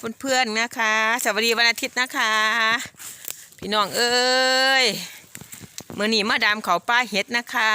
เพื่อนๆนะคะ สวัสดีวันอาทิตย์นะคะ พี่น้องเอ้ยเมื่อนี้มาดามเขาป้าเห็ดนะคะ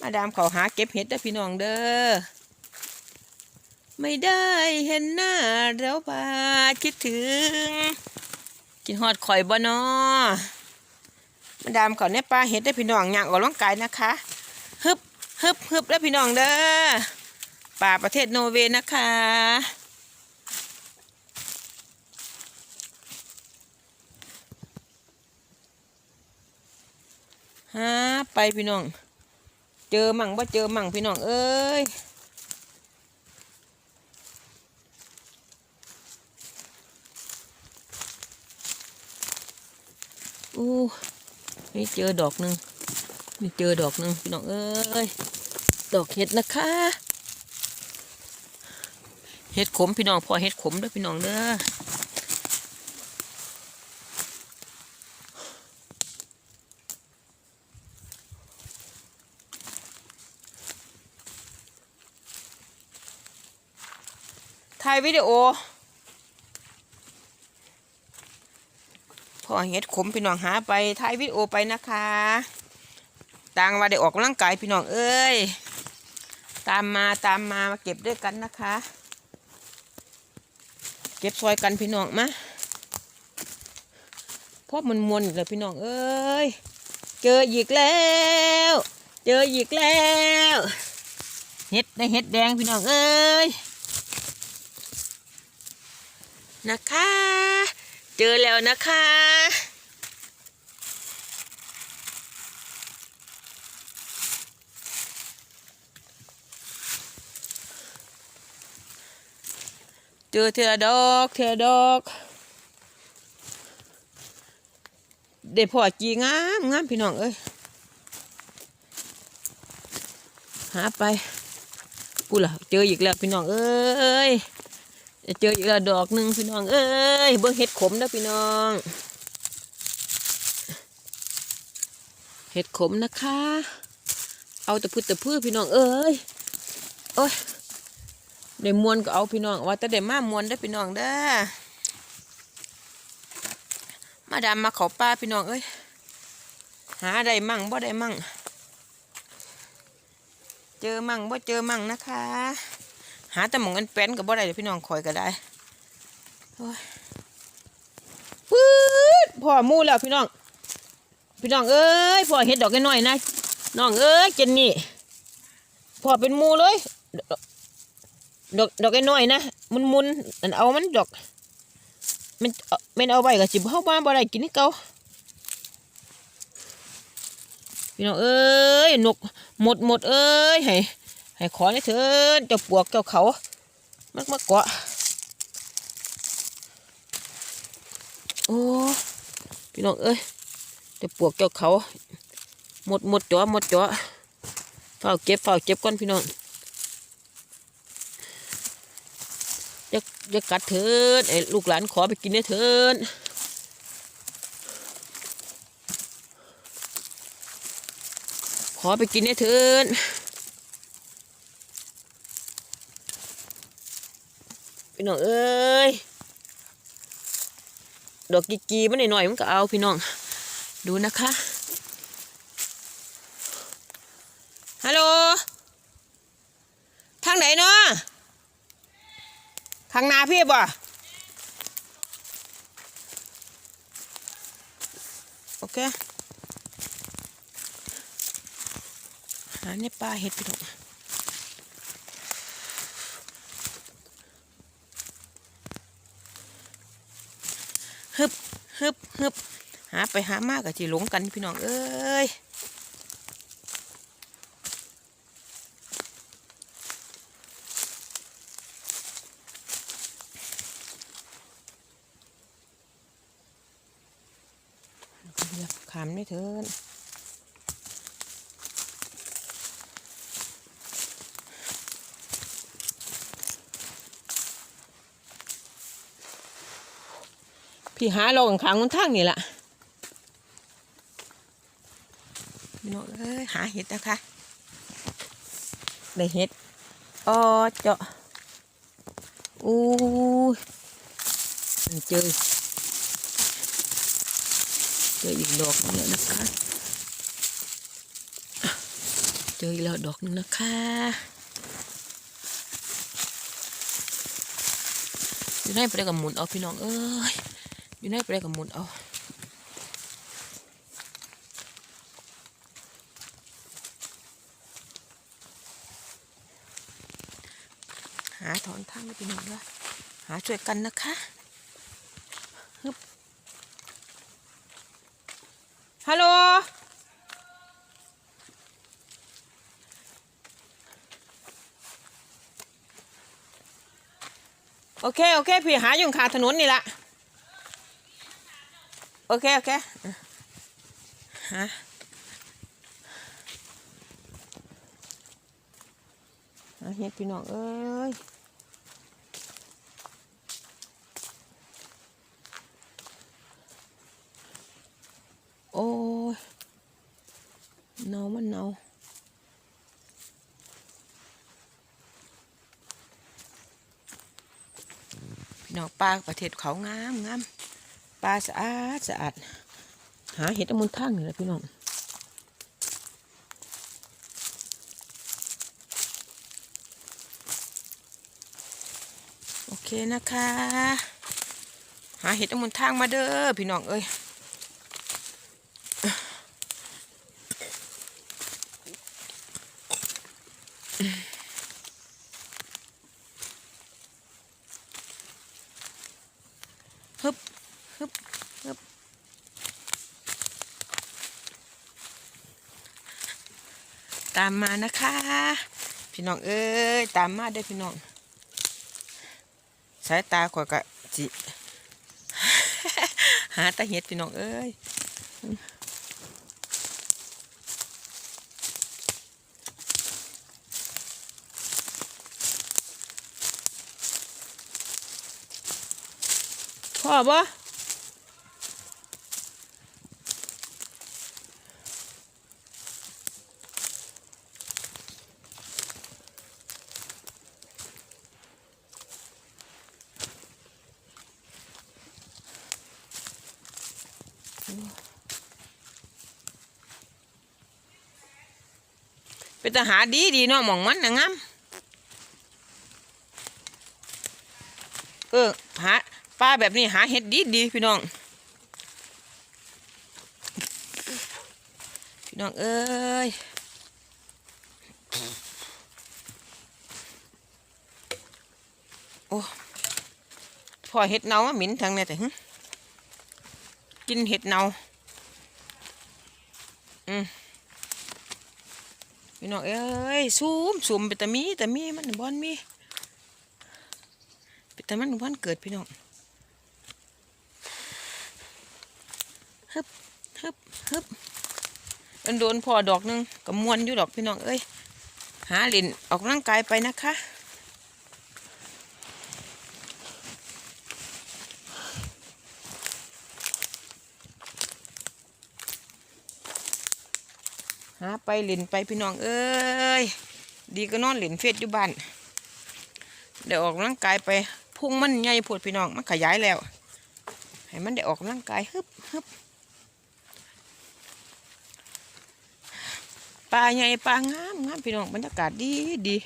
มาดามเขาหาเก็บเห็ดเด้อพี่น้องเด้อไม่ได้เห็นหน้าแล้วบาดคิดถึง กินฮอดข่อยบ่นอมาดามเขาเนี่ยป้าเห็ดได้พี่น้องอย่ากออกกำลังกายนะคะฮึบฮึบฮึบแล้วพี่น้องเด้อป่าประเทศโนเวย์นะคะ ฮะไปพี่น้อง เจอมั่งว่าเจอมั่งพี่น้องเอ้ยอู้นี่เจอดอกหนึ่งนี่เจอดอกหนึ่งพี่น้องเอ้ยดอกเห็ดนะคะเห็ดขมพี่น้องพอเห็ดขมเด้อพี่น้องเด้อายวิดีโอพ่อเห็ดขมพี่น้องหาไปถ่ายวิดีโอไปนะคะต่างว่าได้ออกกำลังกายพี่น้องเอ้ยตามมาตามมามาเก็บด้วยกันนะคะ เก็บซอยกันพี่น้องมาพราะมันมวนเลยพี่น้องเอ้ยเจออีกแล้ว เจออีกแล้วเห็ดได้เห็ดแดงพี่น้องเอ้ย นะคะ เจอแล้วนะคะ เจอเธอดอกเธอดอกเด็ดพอจีงามงามพี่น้องเอ้ยหาไปกูล่ะเจออีกแล้วพี่น้องเอ้ย เจออีกล้วดอกหนึ่งพี่น้อง เอ้ยเบิ่งเห็ดขมนะพี่น้อง เห็ดขมนะคะ เอาแต่พืชแต่พืชพี่น้องเอ้ยโอ้ยได้มวนก็เอาพี่น้องว่าแต่ได้มามวนได้พี่น้องเด้อมาดามมาเขาป้าพี่น้องเอ้ยหาได้มั่งบ่ได้มั่ง เจอมั่งบ่เจอมั่งนะคะาแต่หมองเงินเป็นกับบ่ได้เดี๋ยวพี่น้องคอยก็ได้ปื๊ดพ่อมูแล้วพี่น้อง พี่น้องเอ้ยพ่อเห็ดดอกน้อยนะน้องเอ้ยเจนนี่พ่อเป็นมูเลย ดอกดอกน้อยนะมุนมุนๆอันเอามันดอกมันเอามันเอาไว้กับจิบเข้าบ้านบ่ได้กินนี่เก่าพี่น้องเอ้ยนกหมดหมดเอ้ยให้ ให้ขอให้เถินเจ้าปวกเจ้าเขามักมาเกาะโอ้พี่น้องเอ้ยเจ้าปวกเจ้าเขาหมดหมดจ่อหมดจ่อเฝ้าเก็บเฝ้าเก็บก่อนพี่น้องจะจะกัดเถินไอ้ลูกหลานขอไปกินได้เถินขอไปกินได้เถิน พี่น้องเอ้ยดอกกีกีมันหน่อยๆมันก็เอาพี่น้อง ดูนะคะฮัลโหลทางไหนเนาะข้างนาพี่บ่โอเคหาในป่าเห็ดพี่น้องฮึบ ฮึบฮึบหาไปหามากกับจีหลงกันพี่น้องเอ้ยขามไม่เถิน พี่หาเราขังๆมันทางนี่แหละพี่น้องเอ้ยหาเห็ดนะคะได้เห็ดอ๋อเจาะโอ้ยเจอเจออีกดอกหนึงแล้วนะคะ เจออีกแล้วดอกหนึงนะคะอยู่ในไปได้กับหมุนเอาพี่น้องเอ้ย อยู่ในไปได้กับมุนเอาหาถอนทางให้พี่น้องด้วยหาช่วยกันนะคะฮึบฮัลโหลโอเค โอเค พี่หาอยู่ขาถนนนี่แหละ โอเค โอเคหาหาเฮ็ดพี่น้องเอ้ยโอ้ยเนามันเนาพี่น้องปลาประเทศเขางามงาม ปลาสะอาดสะอาด หาเห็ดอมุนทั้งนี่แหละพี่น้องโอเคนะคะ หาเห็ดอมุนทางมาเด้อพี่น้องเอ้ยฮึบฮึบ ตามมานะคะ พี่น้องเอ้ยตามมาได้พี่น้อง สายตาข่อยกะจิหาตาเห็ดพี่น้องเอ้ยพ่อบ่ เป็นทหาดีดีเนาะหมองมันนะงามเออหาปลาแบบนี้หาเห็ดดีดีพี่น้อง พี่น้องเอ้ยโอ้พอเห็ดเนาหมิ่นทางเนี่ยแต่กินเห็ดเนาอืม พี่น้องเอ้ยซูมซูมไปแต่มีแต่มีมันบอนมีไปแต่มันบอนเกิดพี่น้องฮึบฮึบฮึบมันโดนพอดอกหนึงกับมวนอยู่ดอกพี่น้องเอ้ยหาหลินออกร่างกายไปนะคะ หาไปเล่นไปพี่น้องเอ้ยดีก็นอนเล่นเฟสอยู่บ้านเดี๋ยวออกร่างกายไปพุ่งมันใหญ่ปวดพี่น้องมันขยายแล้ว ให้มันได้ออกร่างกายฮึบฮึบปลาใหญ่ปลางามงามพี่น้องบรรยากาศดีดี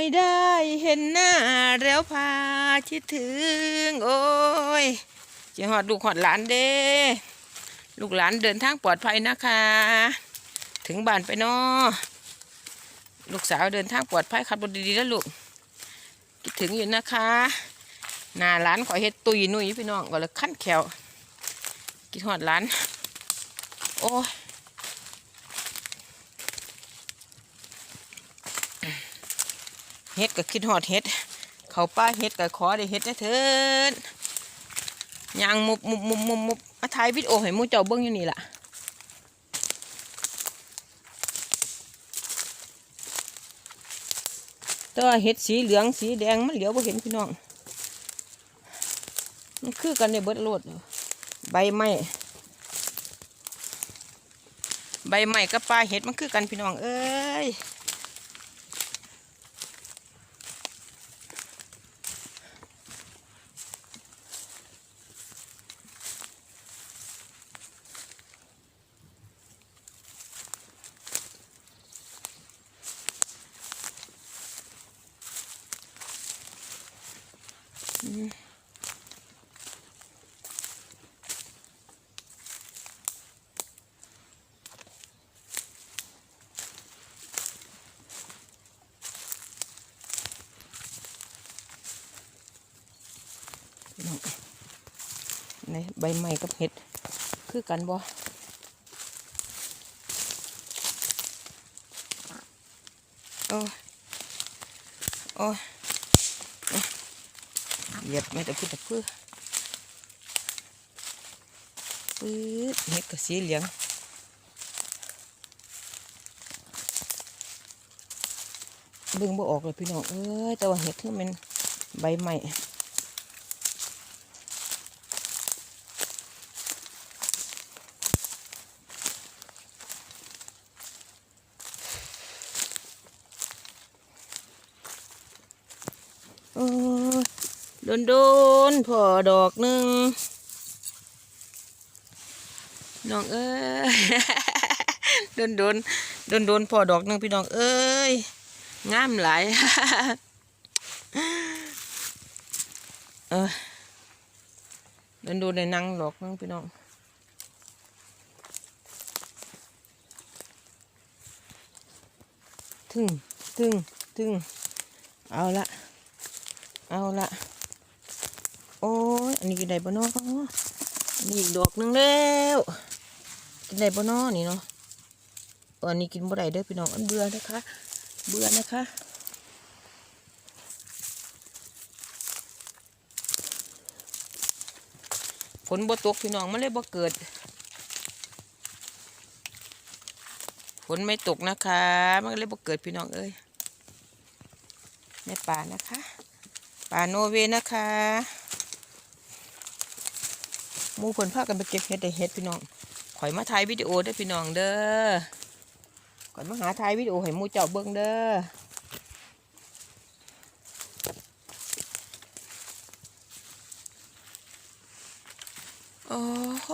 ไม่ได้เห็นหน้าแล้วพาคิดถึง โอ้ยจะหอดลูกหอดหลานเด้ลูกหลานเดินทางปลอดภัยนะคะ ถึงบ้านไปเนาะลูกสาวเดินทางปลอดภัยขับรถดีๆแล้วลูกคิดถึงอยู่นะคะหน้าร้านขอยเฮ็ดตุยนุ่ยพี่น้องก็เลยขั้นแขวคิดหอดร้าน โอ้ย เฮ็ดก็คิดหอดเฮ็ด เขาป้าเฮ็ดก็ขอได้เฮ็ดนะเถินยางมุบมุบมุบมุบมุบมาถ่ายวิดีโอให้มูเจ้าเบิ้งอยู่นี่ล่ะต่ว่าเห็ดสีเหลืองสีแดงมันเหลียวบ่เห็นพี่น้อง มันคือกันในเบิดโลดใบไม้ใบไม้กับปลาเห็ดมันคือกันพี่น้องเอ้ย พี่น้องในใบไม้กับเห็ดคือกันบ่โอ้โอ้เหยียบไม่แต่พูดแต่เพื่อปื๊ดเห็ดกับสีเหลืองเบิ่งบ่ออกเลยพี่น้องเอ้ยแต่ว่าเห็ดคือมันใบใหม่ นโดนพอดอกหนึ่งน้องเอ้ยโดนโดนโดนโดนพอดอกหนึ่งพี่น้องเอ้ยงามหลายเออโดนโดนในนังดอกนึงพี่น้องถึงถึงถึงเอาละเอาละ โอ้ยอันนี้กินได้บ่เนาะอันนี้อีกดอกหนึงแล้วกินได้บ่เนาะนี่เนาะอันนี้กินบ่ได้เด้อพี่น้องอันเบื่อนะคะ เบื่อนะคะฝนบ่ตกพี่น้องมันเลยบ่เกิดฝนไม่ตกนะคะ มันเลยบ่เกิดพี่น้องเอ้ยแม่ป่านะคะ ป่าโนเวนะคะ มูเพิ่นพากันไปเก็บเห็ดได้เห็ดพี่น้องข่อยมาถ่ายวิดีโอได้พี่น้องเด้อข่อยมาหาถ่ายวิดีโอให้มูเจ้าเบิ่งเด้อโอ้โห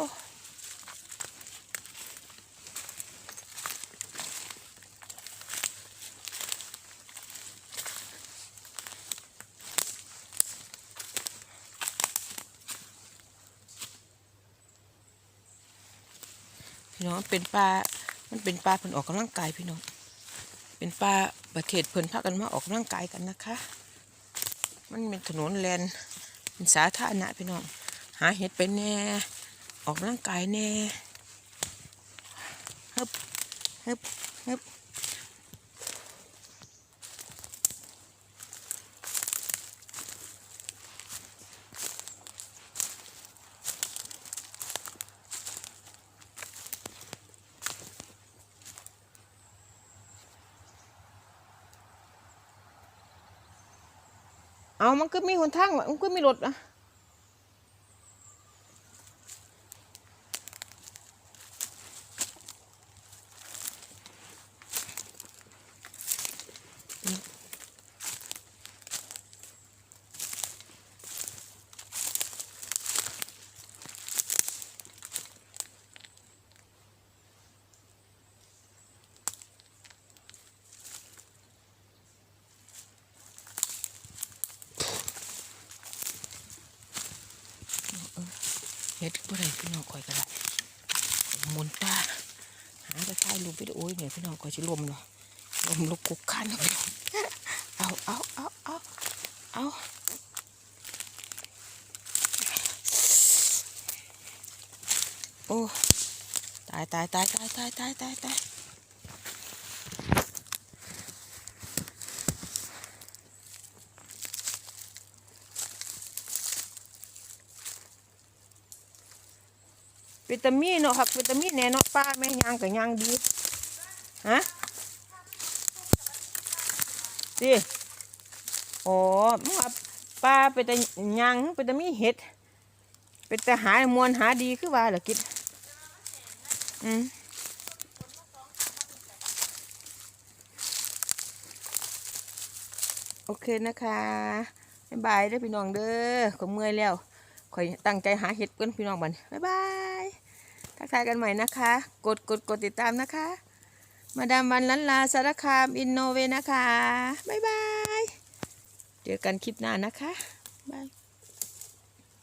พี่น้อง เป็นปลามันเป็นปลาเพิ่นออกกำลังกายพี่น้อง เป็นปลาประเทศเพิ่นพากันมาออกกำลังกายกันนะคะ มันเป็นถนนแลนเป็นสาธารณะพี่น้อง หาเห็ดไปแน่ ออกกำลังกายแน่ฮึบฮึบฮึบ เอามันก็มีหนทางมันก็มีรถอะ เห็ดบ่ได้พี่น้องคอยก็ได้มุนตาหาไปถ่ายรูปวิดีโอเนี่ยพี่น้องคอยสิลมเนาะลมลุกคุกคันเนาะพี่น้องเอาเอาเอาเอาเอาโอ้ตายตายตายตายตายตายตาย วิตามินเนาะหักวิตามินแน่เนาะป้าแม่ยางกับยางดีฮะสิโอ้มาป้าไปแต่ยางไปแต่มีเห็ดไปแต่หามวลหาดีคือว่าเหรอกิดอืมโอเคนะคะบ๊ายบายเด้อพี่น้องเด้อขอเมื่อยแล้วขอยตั้งใจหาเห็ดกันพี่น้องบันบ๊ายบาย ทายกันใหม่นะคะ กดกดกดติดตามนะคะ มาดามวันลันลาสารคามอินโนเวนะคะ บ๊ายบาย เจอกันคลิปหน้านะคะ บาย